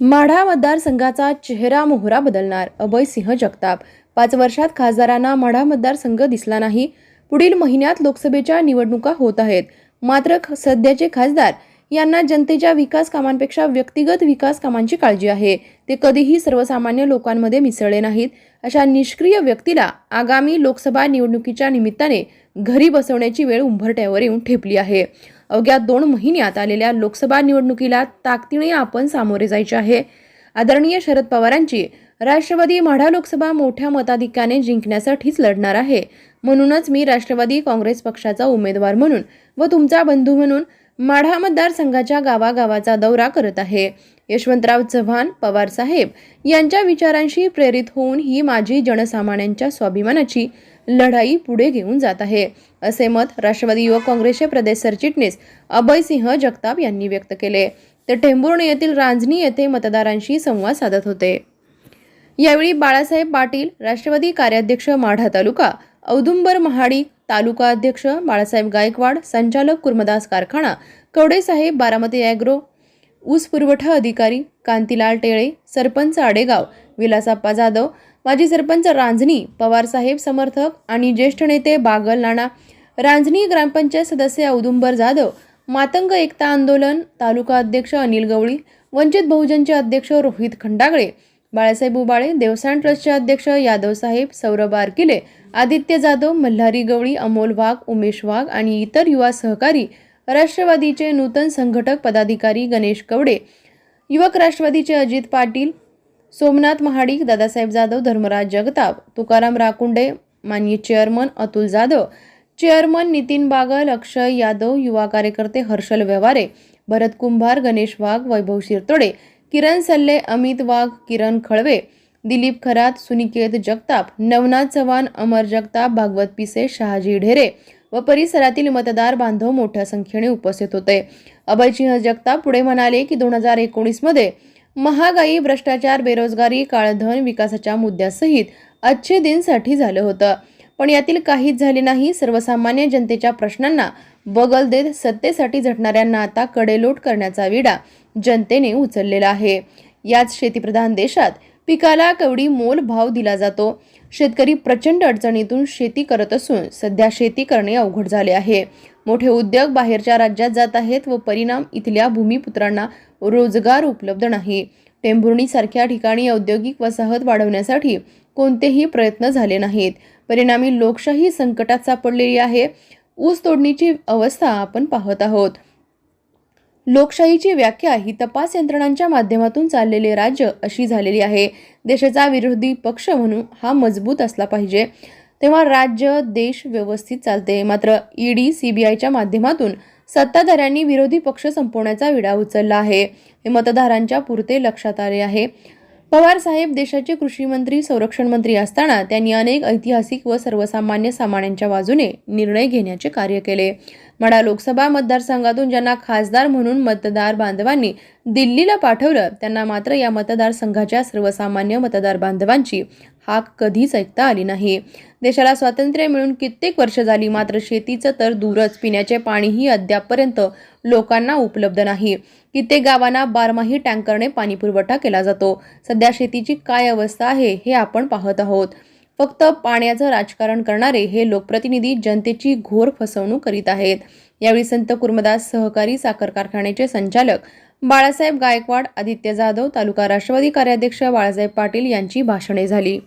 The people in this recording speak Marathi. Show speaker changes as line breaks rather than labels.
माढा मतदारसंघाचा चेहरा मोहरा बदलणार. अभय सिंह जगताप. पाच वर्षात खासदारांना माढा मतदारसंघ दिसला नाही. पुढील महिन्यात लोकसभेच्या निवडणुका होत आहेत. मात्र ख- सध्याचे खासदार यांना जनतेच्या विकास कामांपेक्षा व्यक्तिगत विकास कामांची काळजी आहे. ते कधीही सर्वसामान्य लोकांमध्ये मिसळले नाहीत. अशा निष्क्रिय व्यक्तीला आगामी लोकसभा निवडणुकीच्या निमित्ताने घरी बसवण्याची वेळ उंभरट्यावर येऊन ठेपली आहे. अवघ्या दोन महिन्यात आलेल्या लोकसभा निवडणुकीला ताकदीने आपण सामोरे जायचे आहे. आदरणीय शरद पवारांची राष्ट्रवादी माढा लोकसभा मोठ्या मताधिक्याने जिंकण्यासाठीच लढणार आहे. म्हणूनच मी राष्ट्रवादी काँग्रेस पक्षाचा उमेदवार म्हणून व तुमचा बंधू म्हणून माढा मतदारसंघाच्या गावागावाचा दौरा करत आहे. यशवंतराव चव्हाण पवार साहेब यांच्या विचारांशी प्रेरित होऊन ही माझी जनसामान्यांच्या स्वाभिमानाची लढाई पुढे घेऊन जात आहे. असे मत राष्ट्रवादी युवक काँग्रेसचे प्रदेश सरचिटणीस अभयसिंह जगताप यांनी व्यक्त केले. ते टेंभुर्णी येथील रांजणी येथे मतदारांशी संवाद साधत होते. यावेळी बाळासाहेब पाटील राष्ट्रवादी कार्याध्यक्ष माढा तालुका औदुंबर महाडी तालुका अध्यक्ष बाळासाहेब गायकवाड संचालक कुर्मदास कारखाना कवडेसाहेब बारामती ॲग्रो ऊस पुरवठा अधिकारी कांतीलाल टेळे सरपंच आडेगाव विलासाप्पा जाधव माजी सरपंच रांजणी पवारसाहेब समर्थक आणि ज्येष्ठ नेते बागल नाना रांजणी ग्रामपंचायत सदस्य औदुंबर जाधव मातंग एकता आंदोलन तालुका अध्यक्ष अनिल गवळी वंचित बहुजनचे अध्यक्ष रोहित खंडागळे बाळासाहेब उबाळे देवसाण ट्रस्टचे अध्यक्ष यादव साहेब सौरभ आरकिले आदित्य जाधव मल्हारी गवळी अमोल वाघ उमेश वाघ आणि इतर युवा सहकारी राष्ट्रवादीचे नूतन संघटक पदाधिकारी गणेश कवडे युवक राष्ट्रवादीचे अजित पाटील सोमनाथ महाडिक दादासाहेब जाधव धर्मराज जगताप तुकाराम राकुंडे मान्य चेअरमन अतुल जाधव चेअरमन नितीन बागल अक्षय यादव युवा कार्यकर्ते हर्षल व्यवहारे भरत कुंभार गणेश वाघ वैभव शिरतोडे किरण सल्ले अमित वाघ किरण खळवे दिलीप खरात सुनिकेत जगताप नवनाथ चव्हाण अमर जगताप भागवत पिसे शहाजी ढेरे व परिसरातील मतदार बांधव मोठ्या संख्येने उपस्थित होते. अभयसिंह जगताप पुढे म्हणाले की दोन हजार एकोणीसमध्ये महागाई भ्रष्टाचार बेरोजगारी काळधन विकासाच्या मुद्द्यासहित अच्छे दिनसाठी झालं होतं. पण यातील काहीच झाले नाही. सर्वसामान्य जनतेच्या प्रश्नांना बगल देत सत्तेसाठी झटणाऱ्यांना आता कडेलोट करण्याचा विडा जनतेने उचललेला आहे. याच शेतीप्रधान देशात पिकाला कवडी मोल भाव दिला जातो. शेतकरी प्रचंड अडचणीतून शेती करत असून सध्या शेती करणे अवघड झाले आहे. मोठे उद्योग बाहेरच्या राज्यात जात आहेत व परिणाम इथल्या भूमिपुत्रांना रोजगार उपलब्ध नाही. टेंभुर्णीसारख्या ठिकाणी औद्योगिक वसाहत वाढवण्यासाठी कोणतेही प्रयत्न झाले नाहीत. परिणामी लोकशाही संकटात सापडलेली आहे. ऊस तोडणीची अवस्था आपण पाहत आहोत. लोकशाहीची व्याख्या ही तपास यंत्रणांच्या माध्यमातून चाललेले राज्य अशी झालेली आहे. देशाचा विरोधी पक्ष म्हणून हा मजबूत असला पाहिजे. तेव्हा राज्य देश व्यवस्थित चालते. मात्र ईडी सीबीआयच्या माध्यमातून सत्ताधाऱ्यांनी विरोधी पक्ष संपवण्याचा विडा उचलला आहे. हे मतदारांच्या पुरते लक्षात आले आहे. पवार साहेब देशाचे कृषी मंत्री संरक्षण मंत्री असताना त्यांनी अनेक ऐतिहासिक व सर्वसामान्य सामान्यांच्या बाजूने निर्णय घेण्याचे कार्य केले. मडा लोकसभा मतदारसंघातून ज्यांना खासदार म्हणून मतदार बांधवांनी दिल्लीला पाठवलं. त्यांना मात्र या मतदारसंघाच्या सर्वसामान्य मतदार बांधवांची हाक कधीच ऐकता आली नाही. देशाला स्वातंत्र्य मिळून कित्येक वर्ष झाली मात्र शेतीचं तर दूरच. पिण्याचे पाणीही अद्यापपर्यंत लोकांना उपलब्ध नाही. कित्येक गावांना बारमाही टँकरने पाणी पुरवठा केला जातो. सध्या शेतीची काय अवस्था आहे हे आपण पाहत आहोत. फक्त पाण्याचं राजकारण करणारे हे लोकप्रतिनिधी जनतेची घोर फसवणूक करीत आहेत. यावेळी संत कुर्मदास सहकारी साखर कारखान्याचे संचालक बाळासाहेब गायकवाड आदित्य जाधव तालुका राष्ट्रवादी कार्याध्यक्ष बाळासाहेब पाटील यांची भाषणे झाली.